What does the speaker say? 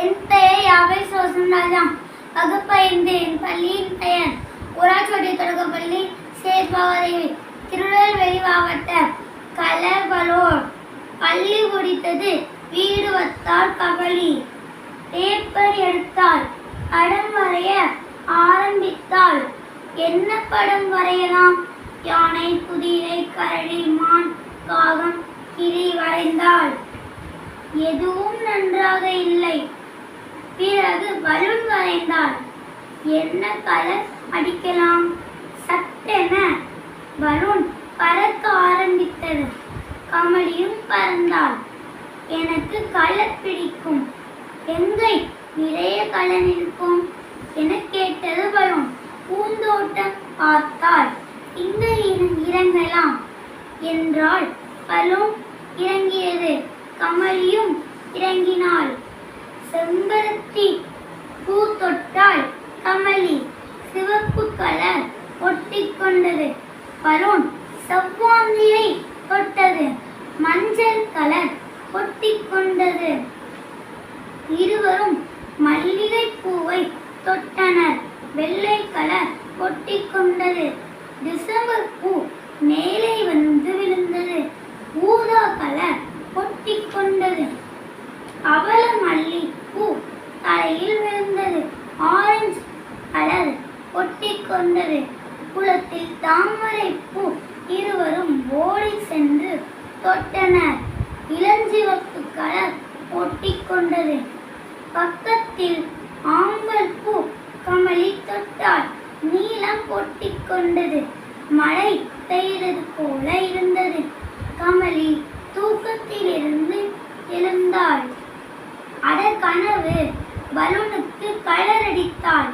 என் பெயர் யாவை சோசன்ராஜாம் வகுப்பைந்து என் பள்ளியின் பெயர் ஊராட்சி தொடக்கப்பள்ளி சேர்பாவதேவி. திருநெல்வேலி மாவட்ட கலவலோர். பள்ளி முடித்தது வீடு வத்தால் கபலி பேப்பர் எடுத்தால் படம் வரைய ஆரம்பித்தால் என்ன படம் வரையலாம்? யானை குதிரை கரடி மான் காகம் கிளி வரைந்தால் எதுவும் நன்றாக இல்லை. பலூன் என்ன கலர் அடிக்கலாம்? சட்டென. பலூன் பறக்க ஆரம்பித்தது. கமலியும் பறந்தாள். எனக்கு கலர் பிடிக்கும். எங்கே நிறைய கலர் இருக்கும்? என கேட்டது பலூன் பூந்தோட்டம் பார்த்தால் இங்கே இறங்கலாம் என்றால் பலூன் இறங்கியது. கமலியும் இறங்கினாள். செம்பருத்தி பூ தொட்டால் கமலி சிவப்பு கலர் ஒட்டிக்கொண்டது பலூன் செவ்வாந்தியை தொட்டது. மஞ்சள் கலர் ஒட்டிக்கொண்டது இருவரும் மல்லிகை பூவை தொட்டனர். வெள்ளை கலர் ஒட்டிக்கொண்டது டிசம்பர் பூ மேலே வந்து விழுந்தது. ஊதா கலர் ஒட்டிக்கொண்டது அவல மல்லி பூ தலையில் விழுந்தது. ஆரஞ்சு கலர் ஒட்டிக்கொண்டது குளத்தில் தாமரை பூ இருவரும் ஓடி சென்று தொட்டனர். இளஞ்சிவப்பு கலர் ஒட்டிக்கொண்டது பக்கத்தில் ஆம்பல் பூ கமலி தொட்டால் பொட்டி கொண்டது. மழை பெய்தது போல இருந்தது. கமலி தூக்கத்திலிருந்து எழுந்தாள். அட கனவு பலூனுக்கு கலர் அடித்தாள்.